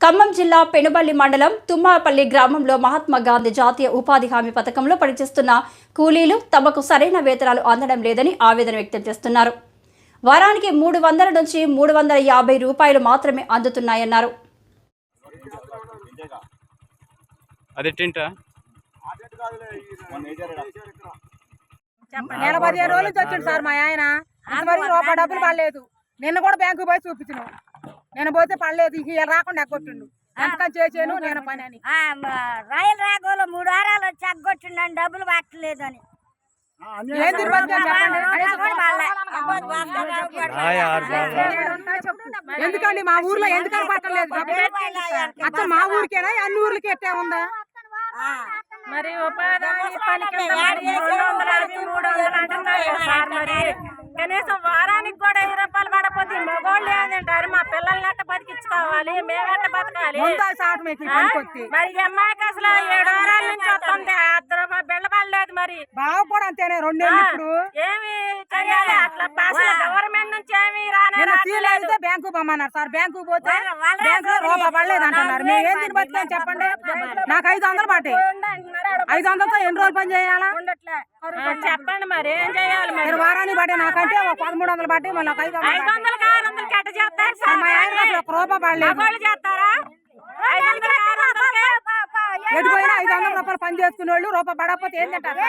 ఖమ్మం జిల్లా పెనుబల్లి మండలం తుమ్మాపల్లి గ్రామంలో మహాత్మా గాంధీ జాతీయ ఉపాధి హామీ పథకంలో పనిచేస్తున్న కూలీలు తమకు సరైన వేతనాలు అందడం లేదని ఆవేదన వ్యక్తం చేస్తున్నారు. వారానికి మూడు వందల నుంచి మూడు వందల యాభై రూపాయలు మాత్రమే అందుతున్నాయన్నారు. అదే టెంటా? నెల పదిహేను రోజుల నుంచి వచ్చిండు సార్ మా ఆయన. ఇంతవరకు రూపాయి డబ్బులు పడలేదు. నిన్న కూడా బ్యాంకు పోయి చూపించిన. నేను పోతే పడలేదు ఇక రాకుండా కొట్టిండు చేసాను నేను పని అని రైలు రాగోలో మూడు వారాలు వచ్చి అగ్గొచ్చిండని డబ్బులు పట్టలేదు అని అని ఎందుకండి మా ఊర్లో ఎందుకని పట్టలేదు? అచ్చా మా ఊరికేనా? అన్ని ఊర్లకి ఎట్టే ఉందా? మరి ఉపాధి మూడు వందలు కనీసం వారానికి కూడా బతికించుకోవాలి మేమెట్ట బతకాలి. ముందా సాట్ మీకు ఆ? పనికొచ్చి. మరి ఈ అమ్మాయికి అసలు ఏడు వారాల నుంచి వస్తుంది. అర్ధ రూపాయి బిళ్ళ పడలేదు మరి. బావ కూడా అంతేనే రెండేళ్ళు ఇప్పుడు. ఏమి చెయ్యాలి అట్లా అసలు గవర్నమెంట్ నుంచి ఏమి రానే నేను సీల్ రావట్లేదు అయితే బ్యాంకు పొమ్మన్నారు సార్. బ్యాంకు పోతే వాళ్ళ- వాళ్ళ బ్యాంకు లో రూపాయి పడలేదు అంటున్నారు. మేము ఏం తిని బతికాం చెప్పండి? నాకు ఐదు వందలు పట్టే ఐదు వందలతో ఎన్ని రోజులు పని చేయాలా? చెప్పండి మరి. ఏం చేయాలి మరి? వారానికి పట్టే నాకంటే ఒక పదమూడు వందలు పట్టి మళ్ళీ ఒక ఐదు వందలు ఎట్ట చేస్తారు చేస్తారా ఐదు వందలకి ఆరు వందలకి ఎటు పోయినా ఐదు వందల రూపాయలు పని చేసుకునే వాళ్ళు రూపాయి పడకపోతే ఏం తింటారు?